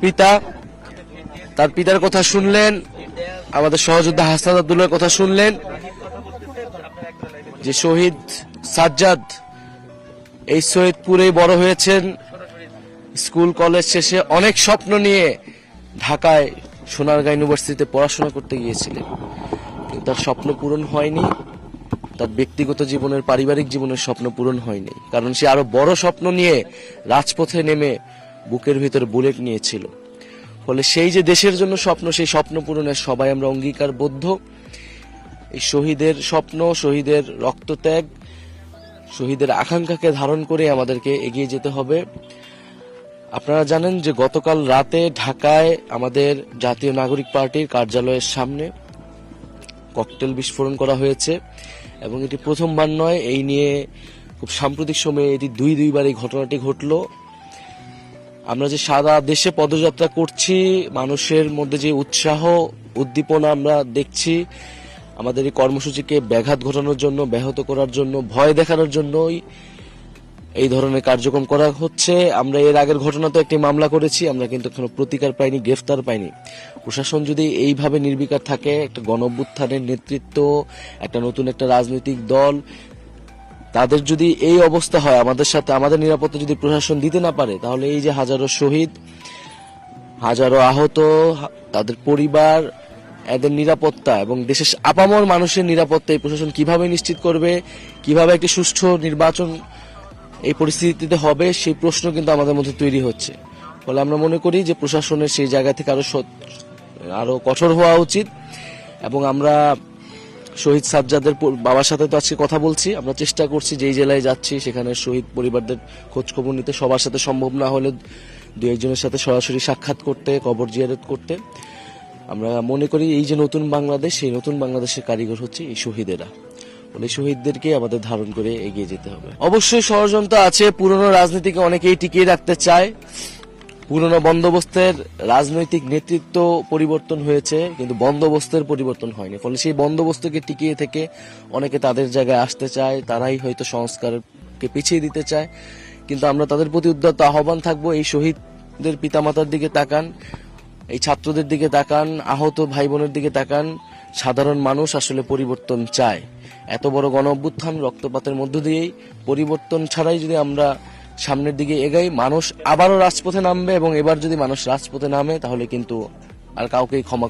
পিতা, তার পিতার কথা শুনলেন, আমাদের সহযোদ্ধা হাসান আব্দুল্লার কথা শুনলেন, যে শহীদ সাজ্জাদ এই সৈয়দপুরেই বড় হয়েছেন, স্কুল, কলেজ শেষে অনেক স্বপ্ন নিয়ে ঢাকায় সোনারগাঁ ইউনিভার্সিটিতে পড়াশোনা করতে গিয়েছিলেন। কিন্তু তার স্বপ্ন পূরণ হয়নি, তার ব্যক্তিগত জীবনের, পারিবারিক জীবনের স্বপ্ন পূরণ হয়নি। কারণ সে আরও বড় স্বপ্ন নিয়ে রাজপথে নেমে বুকের ভিতর বুলেট নিয়েছিল। ফলে সেই যে দেশের জন্য স্বপ্ন, সেই স্বপ্ন পূরণের সবাই আমরা অঙ্গীকারবদ্ধ। এই শহীদের স্বপ্ন, শহীদের রক্তত্যাগ, শহীদের আকাঙ্ক্ষাকে ধারণ করে আমাদেরকে এগিয়ে যেতে হবে। আপনারা জানেন যে গতকাল রাতে ঢাকায় আমাদের জাতীয় নাগরিক পার্টির কার্যালয়ের সামনে ককটেল বিস্ফোরণ করা হয়েছে এবং এটি প্রথমবার নয়। এই নিয়ে খুব সাম্প্রতিক সময়ে এটি দুই দুইবার এই ঘটনাটি ঘটলো। আমরা যে সারা দেশে পদযাত্রা করছি, মানুষের মধ্যে যে উৎসাহ, উদ্দীপনা আমরা দেখছি, আমাদের এই কর্মসূচিকে ব্যাঘাত ঘটানোর জন্য, ব্যাহত করার জন্য, ভয় দেখানোর জন্যই এই ধরনের কার্যক্রম করা হচ্ছে। আমরা এর আগের ঘটনা তো একটি মামলা করেছি, আমরা কিন্তু এখনও প্রতিকার পাইনি, গ্রেফতার পাইনি। প্রশাসন যদি এইভাবে নির্বিকার থাকে, একটা গণ নেতৃত্ব, একটা নতুন একটা রাজনৈতিক দল তাদের যদি এই অবস্থা হয়, আমাদের সাথে, আমাদের নিরাপত্তা যদি প্রশাসন দিতে না পারে, তাহলে এই যে হাজারো শহীদ, হাজারো আহত, তাদের পরিবার, এদের নিরাপত্তা এবং দেশের আপামর মানুষের নিরাপত্তা এই প্রশাসন কীভাবে নিশ্চিত করবে, কীভাবে একটি সুষ্ঠু নির্বাচন এই পরিস্থিতিতে হবে, সেই প্রশ্ন কিন্তু আমাদের মধ্যে তৈরি হচ্ছে। ফলে আমরা মনে করি যে প্রশাসনের সেই জায়গা থেকে আরও আরও কঠোর হওয়া উচিত এবং আমরা শহীদ সাজ্জাদের বাবার সাথে তো আজকে কথা বলছি। আমরা চেষ্টা করছি যেই জেলায় যাচ্ছি, সেখানে শহীদ পরিবারদের খোঁজ খবর নিতে। সবার সাথে সম্ভব না হলে দু একজনের সাথে সরাসরি সাক্ষাৎ করতে, কবর জিয়ারত করতে। আমরা মনে করি এই যে নতুন বাংলাদেশ, সেই নতুন বাংলাদেশের কারিগর হচ্ছে এই শহীদেরা। বলে শহীদদেরকে আমাদের ধারণ করে এগিয়ে যেতে হবে। অবশ্যই ষড়যন্ত্র আছে, পুরনো রাজনীতিকে অনেকেই টিকিয়ে রাখতে চায়। পুরনো বন্দোবস্তের রাজনৈতিক নেতৃত্ব পরিবর্তন হয়েছে, কিন্তু বন্দোবস্তের পরিবর্তন হয়নি। ফলে সেই বন্দোবস্তকে টিকিয়ে থেকে অনেকে তাদের জায়গায় আসতে চায়, তারাই হয়তো সংস্কারকে পিছিয়ে দিতে চায়। কিন্তু আমরা তাদের প্রতি উদ্যত আহ্বান থাকব, এই শহীদদের পিতামাতার দিকে তাকান, এই ছাত্রদের দিকে তাকান, আহত ভাই বোনের দিকে তাকান। সাধারণ মানুষ আসলে পরিবর্তন চায়। এত বড় গণ অভ্যুত্থান রক্তপাতের মধ্য দিয়েই পরিবর্তন ছাড়াই যদি আমরা সামনের দিকে এগাই, মানুষ আবারও রাজপথে নামবে এবং এবার যদি মানুষ রাজপথে নামে, তাহলে কিন্তু আর কাউকেই ক্ষমা